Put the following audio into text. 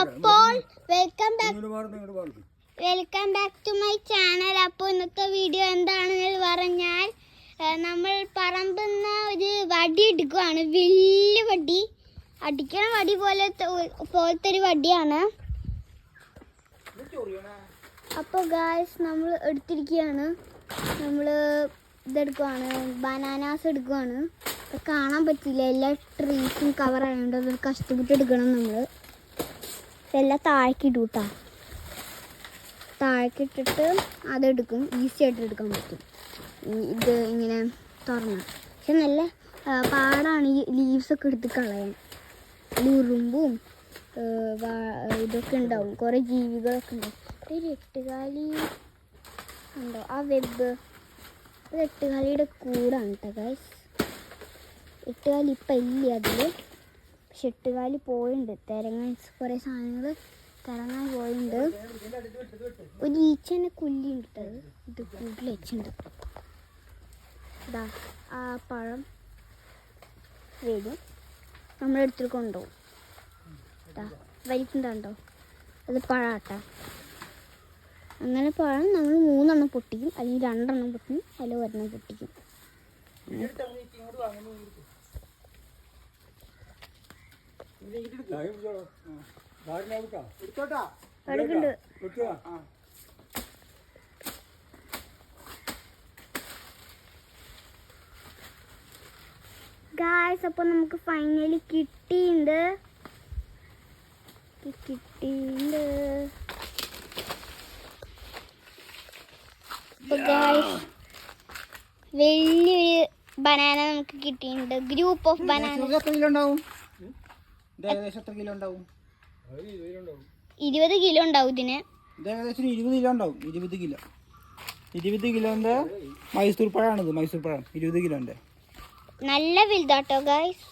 അപ്പോൾ welcome back welcome back to my channel അപ്പോൾ ഇന്നത്തെ വീഡിയോ എന്താണെന്ന് പറഞ്ഞാൽ നമ്മൾ പറമ്പുന്ന ഒരു വടി എടുക്കുവാണ്. വലിയ വടി. അടിക്കണ വടി പോലെ പോലത്തെ ഒരു വടിയാണ്. അപ്പോൾ ഗായ്സ് നമ്മൾ എടുത്തിരിക്കുകയാണ്. നമ്മൾ ഇതെടുക്കുവാണ്. ബനാനാസ് എടുക്കുവാണ്. കാണാൻ പറ്റില്ല. എല്ലാ ട്രീസും കവർ ആയതുകൊണ്ട് അത് കഷ്ടപ്പെട്ട് എടുക്കണം നമ്മൾ ഇതെല്ലാം താഴേക്ക് ഇടും കേട്ടോ താഴേക്ക് ഇട്ടിട്ട് അതെടുക്കും ഈസി ആയിട്ട് എടുക്കാൻ പറ്റും. ഇത് ഇങ്ങനെ തുറന്ന്. പക്ഷെ നല്ല പാടാണ് ഈ ലീവ്സൊക്കെ എടുത്ത് കളയാൻ. ഉറുമ്പും ഇതൊക്കെ ഉണ്ടാവും. കുറേ ജീവികളൊക്കെ ഉണ്ടാവും. ഒരു എട്ടുകാലി ഉണ്ടോ? ആ വെബ് അത് എട്ടുകാലിയുടെ കൂടാണ് കേട്ടോ എട്ടുകാലി ഇപ്പം ഇല്ല അതിൽ പക്ഷെ എട്ടുകാലി പോയിട്ടുണ്ട് തിരങ്ങാൻ കുറേ സാധനങ്ങൾ തിരങ്ങാൻ പോയിട്ടുണ്ട് ഒരു ഈച്ചനെ കുല്ലിണ്ട് ഇത് കൂട്ടിൽ വെച്ചിട്ടുണ്ട് ഇതാ ആ പഴം വരും. നമ്മളെടുത്തിൽ കൊണ്ടുപോകും ഇതാ വലിക്കുന്നുണ്ടോ അത് പഴാട്ട. അങ്ങനെ പഴം നമ്മൾ മൂന്നെണ്ണം പൊട്ടിക്കും. അല്ലെങ്കിൽ രണ്ടെണ്ണം പൊട്ടിക്കും. അല്ലെങ്കിൽ ഒരെണ്ണം പൊട്ടിക്കും. എടുത്തോട്ടാ എടുക്കുന്നുണ്ട് ആ ഗായ്സ് അപ്പോൾ നമുക്ക് ഫൈനലി അപ്പോൾ ഗായ്സ് വലിയൊരു ബനാന നമുക്ക് കിട്ടിയിട്ടുണ്ട് ഗ്രൂപ്പ് ഓഫ് ബനാന ഇത് കിലോ ഉണ്ടാവും ഇത് ഏകദേശം എത്ര കിലോ ഉണ്ടാവും? ഇരുപത് കിലോ ഉണ്ടാവും ഇതിന്. ഇത് ഏകദേശം ഇരുപത് കിലോ ഉണ്ടാവും ഇരുപത് കിലോ. ഇരുപത് കിലോന്റെ മൈസൂർ പഴമാണിത് മൈസൂർ പഴം. ഇരുപത് കിലോന്റെ. നല്ല വലുതാട്ടോ ഗായ്സ്